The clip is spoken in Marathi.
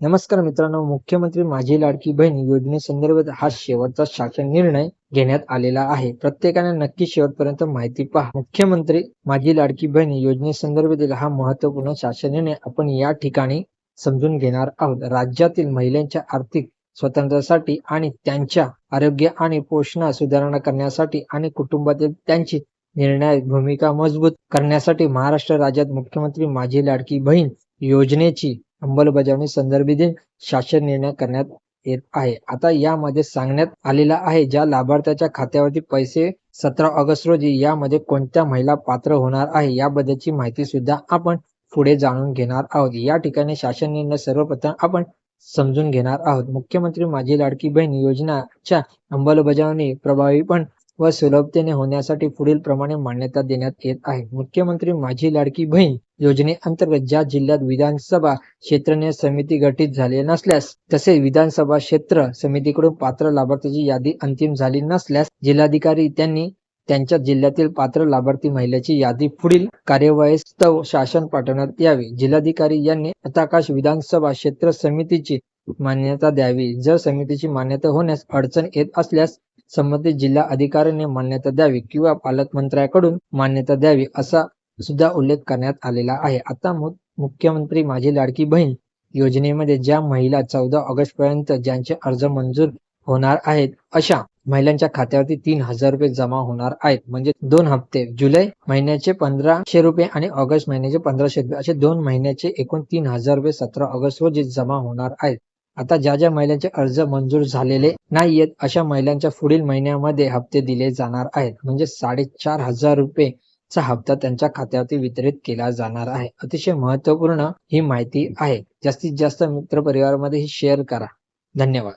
नमस्कार मित्रांनो मुख्यमंत्री माझी लाडकी बहीण योजनेसंदर्भात हा शेवटचा शासन निर्णय घेण्यात आलेला आहे. प्रत्येकाने नक्की शेवटपर्यंत माहिती पहा. मुख्यमंत्री माझी लाडकी बहीण योजनेसंदर्भातील हा महत्त्वपूर्ण शासन निर्णय आपण या ठिकाणी समजून घेणार आहोत. राज्यातील महिलांच्या आर्थिक स्वातंत्र्यासाठी आणि त्यांच्या आरोग्य आणि पोषण सुधारणा करण्यासाठी आणि कुटुंबातील त्यांची निर्णायक भूमिका मजबूत करण्यासाठी महाराष्ट्र राज्यात मुख्यमंत्री माझी लाडकी बहीण योजनेची अंमलबजावणी संदर्भातील शासन निर्णय करण्यात येत आहे. आता यामध्ये सांगण्यात आलेला आहे ज्या लाभार्थ्याच्या खात्यावरती पैसे सतरा ऑगस्ट रोजी यामध्ये कोणत्या महिला पात्र होणार आहे याबद्दलची माहिती सुद्धा आपण पुढे जाणून घेणार आहोत. या ठिकाणी शासन निर्णय सर्वप्रथम आपण समजून घेणार आहोत. मुख्यमंत्री माझी लाडकी बहीण योजनाच्या अंमलबजावणी प्रभावीपण व सुलभतेने होण्यासाठी पुढील प्रमाणे मान्यता देण्यात येत आहे. मुख्यमंत्री माझी लाडकी बहीण योजनेअंतर्गत ज्या जिल्ह्यात विधानसभा क्षेत्रने समिती गठीत झाली नसल्यास तसेच विधानसभा क्षेत्र समितीकडून पात्र लाभार्थ्याची यादी अंतिम झाली नसल्यास जिल्हाधिकारी त्यांनी त्यांच्या जिल्ह्यातील पात्र लाभार्थी महिलेची यादी पुढील कार्यवाहीस्तव शासन पाठवण्यात यावी. जिल्हाधिकारी यांनी आताकाश विधानसभा क्षेत्र समितीची मान्यता द्यावी. जर समितीची मान्यता होण्यास अडचण येत असल्यास संबंधित जिल्हा अधिकाऱ्याने मान्यता द्यावी किंवा पालकमंत्र्याकडून मान्यता द्यावी असा सुद्धा उल्लेख करण्यात आलेला आहे. आता मुख्यमंत्री माझी लाडकी बहीण योजनेमध्ये ज्या महिला चौदा ऑगस्ट पर्यंत ज्यांचे अर्ज मंजूर होणार आहेत अशा महिलांच्या खात्यावरती तीन हजार रुपये जमा होणार आहेत. म्हणजे दोन हप्ते जुलै महिन्याचे पंधराशे रुपये आणि ऑगस्ट महिन्याचे पंधराशे रुपये असे दोन महिन्याचे एकूण तीन हजार रुपये सतरा ऑगस्ट रोजी जमा होणार आहेत. आता ज्या ज्या महिलांचे अर्ज मंजूर झालेले नाहीयेत अशा महिलांच्या पुढील महिन्यामध्ये हप्ते दिले जाणार आहेत. म्हणजे साडेचार हजार रुपये चा हप्ता त्यांच्या खात्यावरती वितरित केला जाणार आहे. अतिशय महत्त्वपूर्ण ही माहिती आहे. जास्तीत जास्त मित्र परिवारामध्ये ही शेअर करा. धन्यवाद.